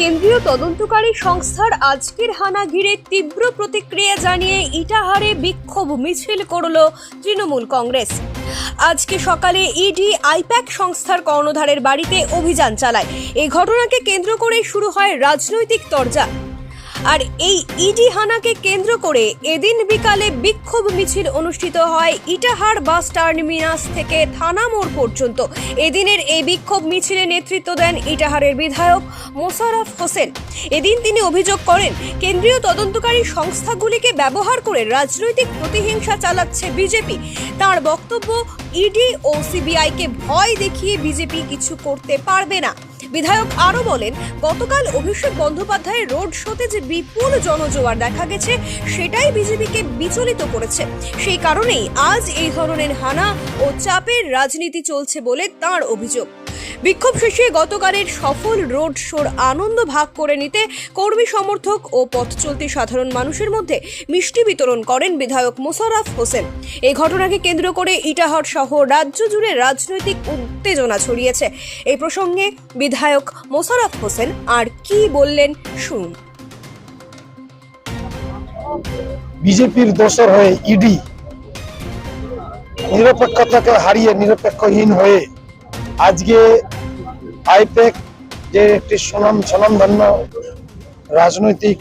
কেন্দ্রীয় তদন্তকারী সংস্থার আজকের হানা ঘিরে তীব্র প্রতিক্রিয়া জানিয়ে ইটাহারে বিক্ষোভ মিছিল করল তৃণমূল কংগ্রেস। আজকে সকালে ইডি আইপ্যাক সংস্থার কর্ণধারের বাড়িতে অভিযান চালায়। এই ঘটনাকে কেন্দ্র করে শুরু হয় রাজনৈতিক তরজা। আর এই ইডি হানাকে কেন্দ্র করে এদিন বিকালে বিক্ষোভ মিছিল অনুষ্ঠিত হয় ইটাহার বাস টার্মিনাস থেকে থানা মোড় পর্যন্ত। এদিনের এই বিক্ষোভ মিছিলে নেতৃত্ব দেন ইটাহারের বিধায়ক মোশাররফ হোসেন। এদিন তিনি অভিযোগ করেন, কেন্দ্রীয় তদন্তকারী সংস্থাগুলিকে ব্যবহার করে রাজনৈতিক প্রতিহিংসা চালাচ্ছে বিজেপি। তার বক্তব্য ইডি ও সিবিআইকে ভয় দেখিয়ে বিজেপি কিছু করতে পারবে না। বিধায়ক আরও বলেন, গতকাল অভিষেক বন্দ্যোপাধ্যায়ের রোড শোতে যে বিপুল জনজোয়ার দেখা গেছে, সেটাই বিজেপিকে বিচলিত করেছে। সেই কারণেই আজ এই ধরনের হানা ও চাপের রাজনীতি চলছে বলে তার অভিযোগ। বিক্ষোভ শেষে গতকালের সফল রোড শোর আনন্দ ভাগ করে নিতে কর্মী, সমর্থক ও পথ চলতি সাধারণ মানুষের মধ্যে মিষ্টি বিতরণ করেন বিধায়ক মোশাররফ হোসেন। এই ঘটনাকে কেন্দ্র করে ইটাহার সহ রাজ্য জুড়ে রাজনৈতিক উত্তেজনা ছড়িয়েছে। এই প্রসঙ্গে বিধায়ক মোশাররফ হোসেন আর কি বললেন শুনুন। বিজেপির দোষর হয়ে ইডি নিরপেক্ষতাকে হারিয়ে নিরপেক্ষহীন হয়ে আজকে আইপ্যাক, যে একটি সুনাম, স্বনামধন্য রাজনৈতিক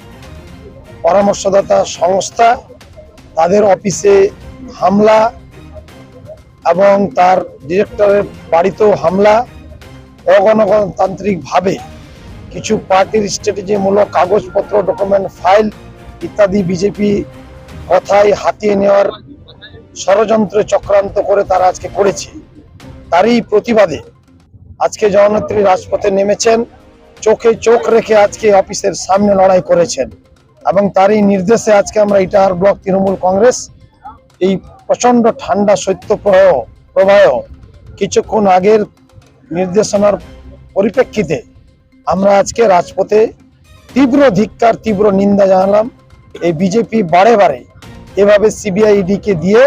পরামর্শদাতা সংস্থা, তাদের অফিসে হামলা এবং তার ডিরেক্টরের বাড়িতেও হামলা, অগণতান্ত্রিকভাবে কিছু পার্টির স্ট্র্যাটেজিমূলক কাগজপত্র, ডকুমেন্ট, ফাইল ইত্যাদি বিজেপি কথায় হাতিয়ে নেওয়ার ষড়যন্ত্র চক্রান্ত করে তারা আজকে করেছে। তারই প্রতিবাদে আজকে জগন্নাথী রাজপথে নেমেছেন, চোখে চোখ রেখে আজকে অফিসের সামনে লড়াই করেছেন। এবং তারই নির্দেশে আজকে আমরা ইটাহার ব্লক তৃণমূল কংগ্রেস, এই প্রচণ্ড ঠান্ডা শৈত্য প্রবাহ প্রবাহ, কিছুক্ষণ আগের নির্দেশনার পরিপ্রেক্ষিতে আমরা আজকে রাজপথে তীব্র ধিক্কার, তীব্র নিন্দা জানালাম। এই বিজেপি বারে বারে এভাবে সিবিআইডিকে দিয়ে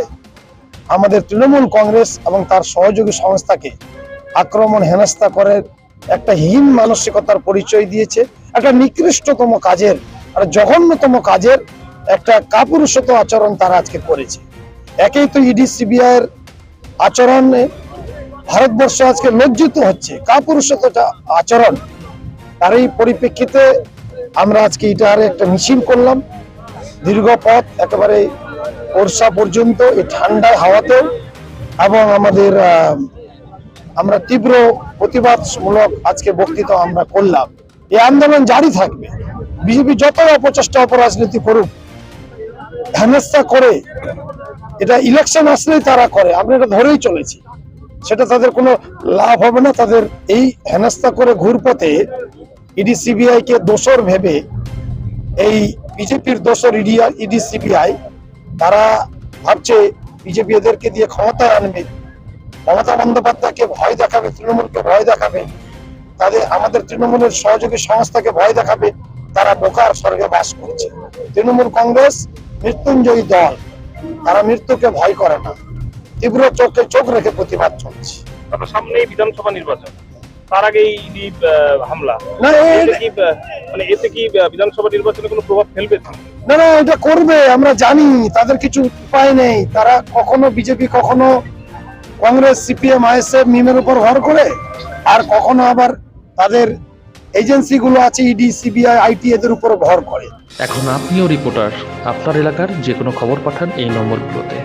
আমাদের তৃণমূল কংগ্রেস এবং তার সহযোগী সংস্থাকে আক্রমণ, হেনস্থা করে, একটা হীন মানসিকতার পরিচয় দিয়েছে, একটা নিকৃষ্টতম কাজের, আর জঘন্যতম কাজের একটা কাপুরুষত আচরণ তারা আজকে করেছে। একেই তো ইডি সিবিআই এর আচরণে ভারতবর্ষ আজকে লজ্জিত হচ্ছে। কাপুরুষত আচরণ, তার এই পরিপ্রেক্ষিতে আমরা আজকে ইটাহারে একটা মিছিল করলাম। দীর্ঘ পথ, একেবারে বর্ষা পর্যন্ত, এই ঠান্ডায় হাওয়াতেও, এবং আমাদের আমরা তীব্র প্রতিবাদমূলক আজকে বক্তৃতা আমরা করলাম। এই আন্দোলন জারি থাকবে। বিজেপি যত অপচেষ্টা অপরাজনীতি করুক, হেনস্থা করে, এটা ইলেকশন আসলেই তারা করে। আমরা এটা ধরেই চলেছি। সেটা তাদের কোনো লাভ হবে না। তাদের এই হেনস্থা করে ঘুরপথে ইডি সিবিআই কে দোষর ভেবে এই বিজেপির দোষর ইডি ইডি সিবিআই, তারা ভাবছে বিজেপি এদেরকে দিয়ে ক্ষমতায় আনবে। মমতা বন্দ্যোপাধ্যায়কে ভয় দেখাবে তৃণমূলকে ভয় দেখাবে তাদের আমাদের তৃণমূলের সহযোগী সংস্থাকে ভয় দেখাবে তারা বোকার স্বর্গে বাস করছে। তৃণমূল কংগ্রেস মৃত্যুঞ্জয়ী দল তারা মৃত্যুকে ভয় করে না। তীব্র চোখে চোখ রেখে প্রতিবাদ চলছে। সামনেই বিধানসভা নির্বাচন। তার আগে এই ইডি হামলা। মানে এতে কি বিধানসভা নির্বাচনে কোনো প্রভাব ফেলবে? না না এটা করবে আমরা জানি তাদের কিছু উপায় নেই। তারা কখনো বিজেপি কখনো কংগ্রেস, সিপিএম, আইএসএফ মিমের উপর ভর করে, আর কখনো আবার তাদের এজেন্সিগুলো আছে, ইডি, সিবিআই, আইটি এদের উপর ভর করে। এখন আপনিও রিপোর্টার আপনার এলাকার যে কোনো খবর পাঠান এই নম্বরগুলোতে।